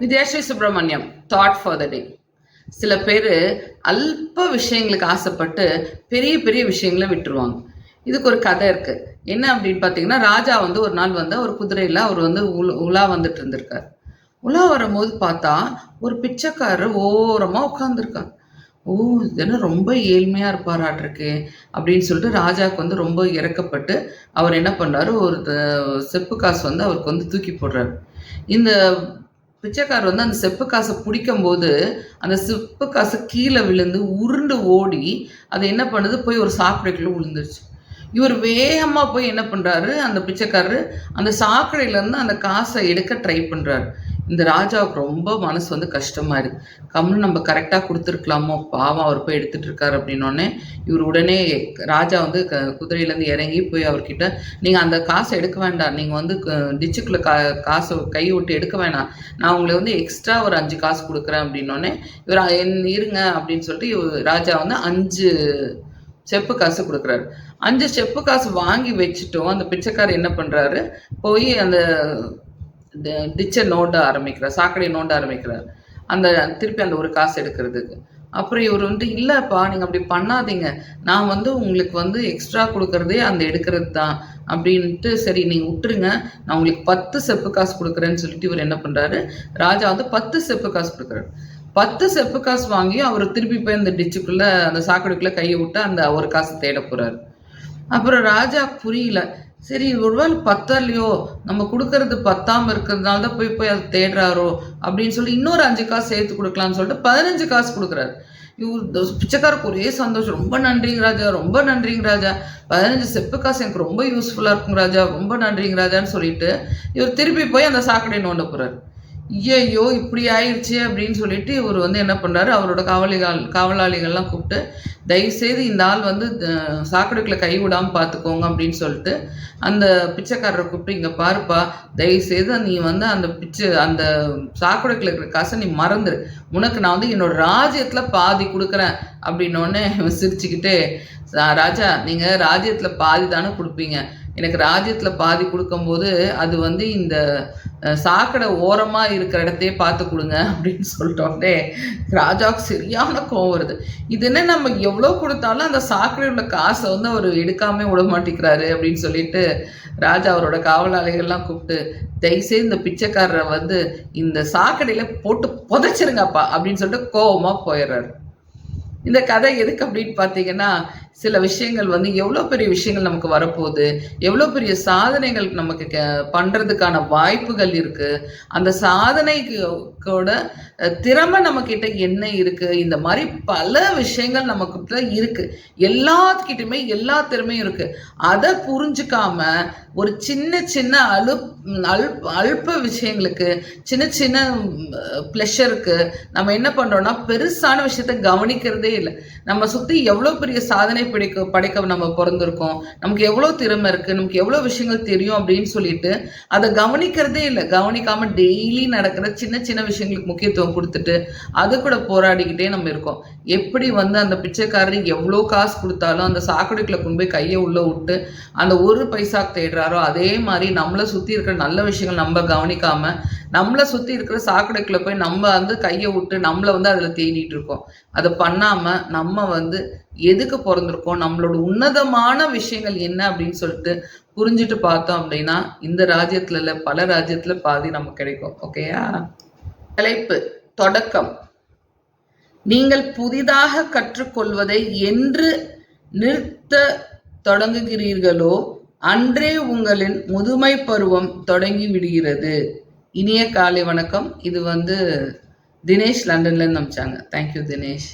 Vidyashree Subramaniam thought for the day சில பேர் அல்ப விஷயங்களுக்கு ஆசைப்பட்டு பெரிய பெரிய விஷயங்களை விட்டுருவாங்க. இதுக்கு ஒரு கதை இருக்கு. என்ன அப்படின்னு பார்த்தீங்கன்னா ராஜா வந்து ஒரு நாள் வந்து ஒரு குதிரையில் அவர் வந்து உலா வந்துட்டு இருந்திருக்கார். உலா வரும்போது பார்த்தா ஒரு பிச்சைக்காரர் ஓரமாக உட்காந்துருக்கார் ஓ இது என்ன ரொம்ப ஏழ்மையாக இருப்பாராட்டிருக்கு அப்படின்னு சொல்லிட்டு ராஜாவுக்கு வந்து ரொம்ப இறக்கப்பட்டு அவர் என்ன பண்ணாரு ஒரு த- செப்பு காசு வந்து அவருக்கு வந்து தூக்கி போடுறாரு. இந்த பிச்சைக்காரர் வந்து அந்த செப்பு காசை பிடிக்கும் போது அந்த செப்பு காசு கீழே விழுந்து உருண்டு ஓடி அது என்ன பண்ணுது? போய் ஒரு சாக்கடைக்குள்ள விழுந்துருச்சு. இவர் வேகமாக போய் என்ன பண்ணுறாரு அந்த பிச்சைக்காரரு அந்த சாக்கடையிலேருந்து அந்த காசை எடுக்க ட்ரை பண்ணுறாரு இந்த ராஜாவுக்கு ரொம்ப மனசு வந்து கஷ்டமா இருக்கு. கம்முன்னு நம்ம கரெக்டாக கொடுத்துருக்கலாமோ? பாவம் அவர் போய் எடுத்துட்டு இருக்காரு அப்படின்னோடனே இவர் உடனே ராஜா வந்து க குதிரையிலேருந்து இறங்கி போய் அவர்கிட்ட நீங்கள் அந்த காசை எடுக்க வேண்டாம். நீங்கள் வந்து டிச்சுக்குள்ளே கா காசை கை விட்டு எடுக்க வேணாம். நான் உங்களை வந்து எக்ஸ்ட்ரா ஒரு அஞ்சு காசு கொடுக்குறேன். அப்படின்னோடனே இவர் என் இருங்க. அப்படின்னு சொல்லிட்டு இவர் ராஜா வந்து அஞ்சு செப்பு காசு கொடுக்குறாரு. அஞ்சு செப்பு காசு வாங்கி வச்சுட்டோம். அந்த பிச்சைக்காரர் என்ன பண்ணுறாரு போய் அந்த டிச்சை நோண்ட ஆரம்பிக்கிறார் சாக்கடையை நோண்ட ஆரம்பிக்கிறார். அந்த திருப்பி அந்த ஒரு காசு எடுக்கிறதுக்கு. அப்புறம் இவர் வந்து இல்லைப்பா நீங்கள் அப்படி பண்ணாதீங்க. நான் வந்து உங்களுக்கு வந்து எக்ஸ்ட்ரா கொடுக்குறதே அந்த எடுக்கிறது தான். அப்படின்ட்டு சரி நீங்கள் விட்டுருங்க. நான் உங்களுக்கு பத்து செப்பு காசு கொடுக்குறேன்னு சொல்லிட்டு இவர் என்ன பண்ணுறாரு ராஜா வந்து பத்து செப்பு காசு கொடுக்குறாரு. பத்து செப்பு காசு வாங்கி அவர் திருப்பி போய் அந்த டிச்சுக்குள்ளே அந்த சாக்கடைக்குள்ளே கையை விட்டு அந்த ஒரு காசு தேட போகிறாரு அப்புறம் ராஜா புரியல. சரி ஒருவேளை பத்தலையோ? நம்ம கொடுக்கறது பத்தாம இருக்கிறதுனால தான் போய் போய் அதை தேடுறாரோ? அப்படின்னு சொல்லி இன்னொரு அஞ்சு காசு சேர்த்து கொடுக்கலாம்னு சொல்லிட்டு பதினஞ்சு காசு கொடுக்குறாரு. இவர் பிச்சைக்காரருக்கு ஒரே சந்தோஷம். ரொம்ப நன்றிங்க ராஜா ரொம்ப நன்றிங்க ராஜா. பதினஞ்சு செப்பு காசு எனக்கு ரொம்ப யூஸ்ஃபுல்லாக இருக்குங்க ராஜா. ரொம்ப நன்றிங்க ராஜான்னு சொல்லிட்டு இவர் திருப்பி போய் அந்த சாக்கடை நோண்ட போகிறார் ஐயோ இப்படி ஆயிடுச்சு அப்படின்னு சொல்லிட்டு இவர் வந்து என்ன பண்ணுறாரு அவரோட காவலிகள் காவலாளிகள்லாம் கூப்பிட்டு தயவுசெய்து இந்த ஆள் வந்து சாக்கடைக்குள்ள கை விடாமல் பார்த்துக்கோங்க அப்படின்னு சொல்லிட்டு அந்த பிச்சைக்காரரை கூப்பிட்டு இங்கே பாருப்பா தயவுசெய்து நீ வந்து அந்த பிச்சை அந்த சாக்கடைக்குள்ள இருக்கிற காசை நீ மறந்துரு. உனக்கு நான் வந்து என்னோட ராஜ்யத்தில் பாதி கொடுக்குறேன். அப்படின்னோடனே இவன் சிரிச்சுக்கிட்டே ராஜா நீங்கள் ராஜ்யத்தில் பாதி தானே கொடுப்பீங்க. எனக்கு ராஜ்யத்தில் பாதி கொடுக்கும்போது அது வந்து இந்த சாக்கடை ஓரமாக இருக்கிற இடத்தையே பார்த்து கொடுங்க. அப்படின்னு சொல்லிட்டோடனே ராஜாவுக்கு சரியான கோவம் வருது. இது என்ன நம்ம எவ்வளோ கொடுத்தாலும் அந்த சாக்கடை உள்ள காசை வந்து அவர் எடுக்காம விட மாட்டேங்கிறாரு அப்படின்னு சொல்லிட்டு ராஜா அவரோட காவலாளிகள்லாம் கூப்பிட்டு தயவுசெய்து இந்த பிச்சைக்காரரை வந்து இந்த சாக்கடையில போட்டு புதைச்சிருங்கப்பா அப்படின்னு சொல்லிட்டு கோவமா போயிடுறாரு. இந்த கதை எதுக்கு அப்படின்னு பார்த்தீங்கன்னா சில விஷயங்கள் வந்து எவ்வளோ பெரிய விஷயங்கள் நமக்கு வரப்போகுது எவ்வளோ பெரிய சாதனைகள் நமக்கு க- வாய்ப்புகள் இருக்கு. அந்த சாதனைக்கோட கூட திறமை நம்ம கிட்ட என்ன இருக்கு? இந்த மாதிரி பல விஷயங்கள் நமக்கு இருக்கு. எல்லாத்துக்கிட்டையுமே எல்லா திறமையும் இருக்கு. அதை புரிஞ்சுக்காம ஒரு சின்ன சின்ன அழு அல்ப அல்ப விஷயங்களுக்கு சின்ன சின்ன ப்ளஷருக்கு நம்ம என்ன பண்றோம்னா பெருசான விஷயத்த கவனிக்கிறதே இல்லை. நம்ம சுத்தி எவ்வளோ பெரிய சாதனை படைக்க படைக்க நம்ம பிறந்திருக்கோம். நமக்கு எவ்வளோ திறமை இருக்கு நமக்கு எவ்வளோ விஷயங்கள் தெரியும் அப்படின்னு சொல்லிட்டு அதை கவனிக்கிறதே இல்லை. கவனிக்காம டெய்லி நடக்கிற சின்ன சின்ன விஷயங்களுக்கு முக்கியத்துவம் கொடுத்துட்டு அது கூட போராடிக்கிட்டே நம்ம இருக்கோம். எப்படி வந்து அந்த பிச்சைக்காரர் எவ்வளோ காசு கொடுத்தாலும் அந்த சாக்கடைக்குள்ள கொண்டு போய் கையை உள்ள விட்டு அந்த ஒரு பைசா தேடுறாரோ அதே மாதிரி நம்மளை சுற்றி இருக்கிற நல்ல விஷயங்கள் நம்ம கவனிக்காம நம்மளை சுற்றி இருக்கிற சாக்கடைக்குள்ள போய் நம்ம வந்து கையை விட்டு நம்மளை வந்து அதில் தேடிட்டு இருக்கோம். அதை பண்ணாம நம்ம வந்து எதுக்கு பிறந்திருக்கோம்? நம்மளோட உன்னதமான விஷயங்கள் என்ன அப்படின்னு சொல்லிட்டு புரிஞ்சுட்டு பார்த்தோம் அப்படின்னா இந்த ராஜ்யத்துல இல்ல பல ராஜ்யத்துல பாதி நமக்கு கிடைக்கும். ஓகேயா தலைப்பு தொடக்கம். நீங்கள் புதிதாக கற்றுக்கொள்வதை என்று நிறுத்த தொடங்குகிறீர்களோ அன்றே உங்களின் முதுமை பருவம் தொடங்கி விடுகிறது. இனிய காலை வணக்கம். இது வந்து தினேஷ் லண்டன்ல இருந்து அமிச்சாங்க. Thank you Dinesh.